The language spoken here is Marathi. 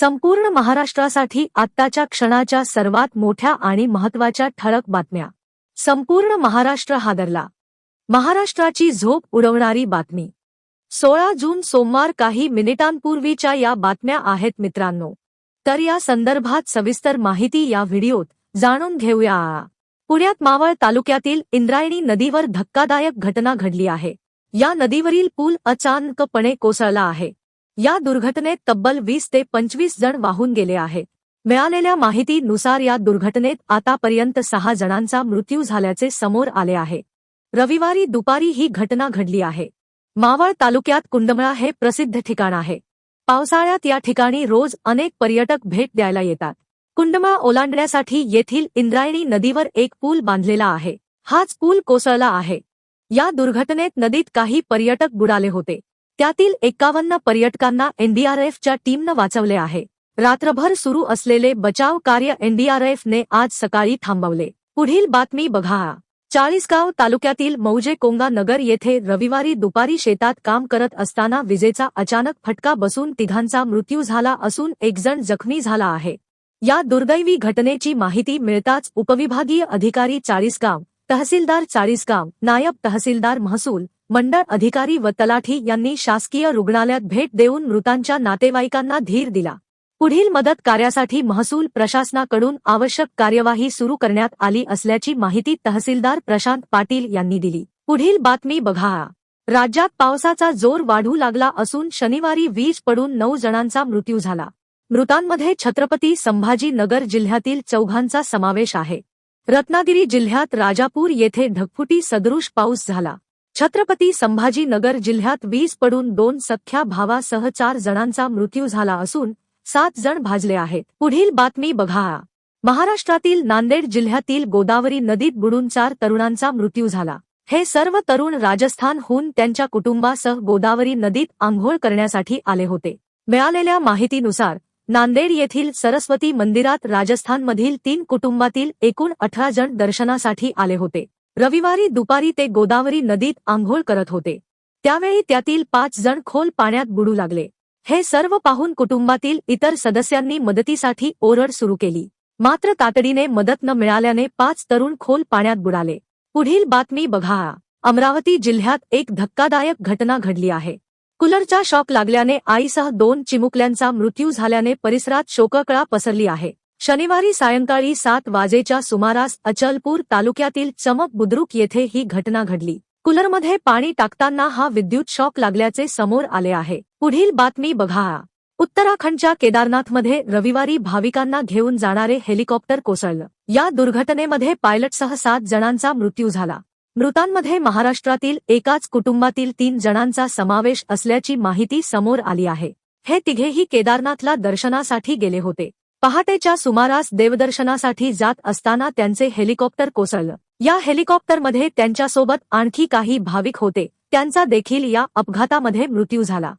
संपूर्ण महाराष्ट्रासाठी आत्ताच्या क्षणाच्या सर्वात मोठ्या आणि महत्त्वाच्या ठळक बातम्या. संपूर्ण महाराष्ट्र हादरला. महाराष्ट्राची झोप उडवणारी बातमी. सोळा जून सोमवार काही मिनिटांपूर्वीच्या या बातम्या आहेत मित्रांनो. तर या संदर्भात सविस्तर माहिती या व्हिडिओत जाणून घेऊया. पुण्यात मावळ तालुक्यातील इंद्रायणी नदीवर धक्कादायक घटना घडली आहे. या नदीवरील पूल अचानकपणे कोसळला आहे. या दुर्घटनेत तब्बल वीस ते पंचवीस जण वाहून गेले आहेत. मिळालेल्या माहितीनुसार या दुर्घटनेत आतापर्यंत सहा जणांचा मृत्यू झाल्याचे समोर आले आहे. रविवारी दुपारी ही घटना घडली आहे. मावळ तालुक्यात कुंडमळा हे प्रसिद्ध ठिकाण आहे. पावसाळ्यात या ठिकाणी रोज अनेक पर्यटक भेट द्यायला येतात. कुंडमळा ओलांडण्यासाठी येथील इंद्रायणी नदीवर एक पूल बांधलेला आहे. हाच पूल कोसळला आहे. या दुर्घटनेत नदीत काही पर्यटक बुडाले होते. त्यातील एकावन्न पर्यटकांना एनडीआरएफच्या टीमनं वाचवले आहे. रात्रभर सुरू असलेले बचाव कार्य एनडीआरएफने आज सकाळी थांबवले. पुढील बातमी बघा. चाळीसगाव तालुक्यातील मौजे कोंगा नगर येथे रविवारी दुपारी शेतात काम करत असताना विजेचा अचानक फटका बसून तिघांचा मृत्यू झाला असून एकजण जखमी झाला आहे. या दुर्दैवी घटनेची माहिती मिळताच उपविभागीय अधिकारी चाळीसगाव तहसीलदार चाळीसगाव नायब तहसीलदार महसूल मंडळ अधिकारी व तलाठी यांनी शासकीय रुग्णालयात भेट देऊन मृतांच्या नातेवाईकांना धीर दिला. पुढील मदत कार्यासाठी महसूल प्रशासनाकडून आवश्यक कार्यवाही सुरू करण्यात आली असल्याची माहिती तहसीलदार प्रशांत पाटील यांनी दिली. पुढील बातमी बघा. राज्यात पावसाचा जोर वाढू लागला असून शनिवारी वीज पडून नऊ जणांचा मृत्यू झाला. मृतांमध्ये छत्रपती संभाजीनगर जिल्ह्यातील चौघांचा समावेश आहे. रत्नागिरी जिल्ह्यात राजापूर येथे ढगफुटी सदृश पाऊस झाला. छत्रपती संभाजी नगर जिल्ह्यात वीज पडून दोन सख्या भावासह चार जणांचा मृत्यू झाला असून सात जण भाजले आहेत. पुढील बातमी बघा. महाराष्ट्रातील नांदेड जिल्ह्यातील गोदावरी नदीत बुडून चार तरुणांचा मृत्यू झाला. हे सर्व तरुण राजस्थानहून त्यांच्या कुटुंबासह गोदावरी नदीत आंघोळ करण्यासाठी आले होते. मिळालेल्या माहितीनुसार नांदेड येथील सरस्वती मंदिरात राजस्थानमधील तीन कुटुंबातील एकूण अठरा जण दर्शनासाठी आले होते. रविवारी दुपारी ते गोदावरी नदीत आंघोळ करत होते. त्यावेळी त्यातील पाच जण खोल पाण्यात बुडू लागले. हे सर्व पाहून कुटुंबातील इतर सदस्यांनी मदतीसाठी ओरड सुरू केली. मात्र तातडीने मदत न मिळाल्याने पाच तरुण खोल पाण्यात बुडाले. पुढील बातमी बघा. अमरावती जिल्ह्यात एक धक्कादायक घटना घडली आहे. कूलरचा शॉक लागल्याने आईसह दोन चिमुकल्यांचा मृत्यू झाल्याने परिसरात शोककळा पसरली आहे. शनिवारी सायंकाळी सात वाजेच्या सुमारास अचलपूर तालुक्यातील चमक बुद्रुक येथे ही घटना घडली. कूलरमध्ये पाणी टाकताना हा विद्युत शॉक लागल्याचे समोर आले आहे. पुढील बातमी बघा. उत्तराखंडच्या केदारनाथमध्ये रविवारी भाविकांना घेऊन जाणारे हेलिकॉप्टर कोसळलं. या दुर्घटनेमध्ये पायलटसह सात जणांचा मृत्यू झाला. मृतांमध्ये महाराष्ट्रातील एकाच कुटुंबातील तीन जणांचा समावेश असल्याची माहिती समोर आली आहे. हे तिघेही केदारनाथला दर्शनासाठी गेले होते. पहाटेच्या सुमारास देवदर्शनासाठी जात असताना त्यांचे हेलिकॉप्टर कोसळलं. या हेलिकॉप्टरमध्ये त्यांच्यासोबत आणखी काही भाविक होते. त्यांचा देखील या अपघातामध्ये मृत्यू झाला.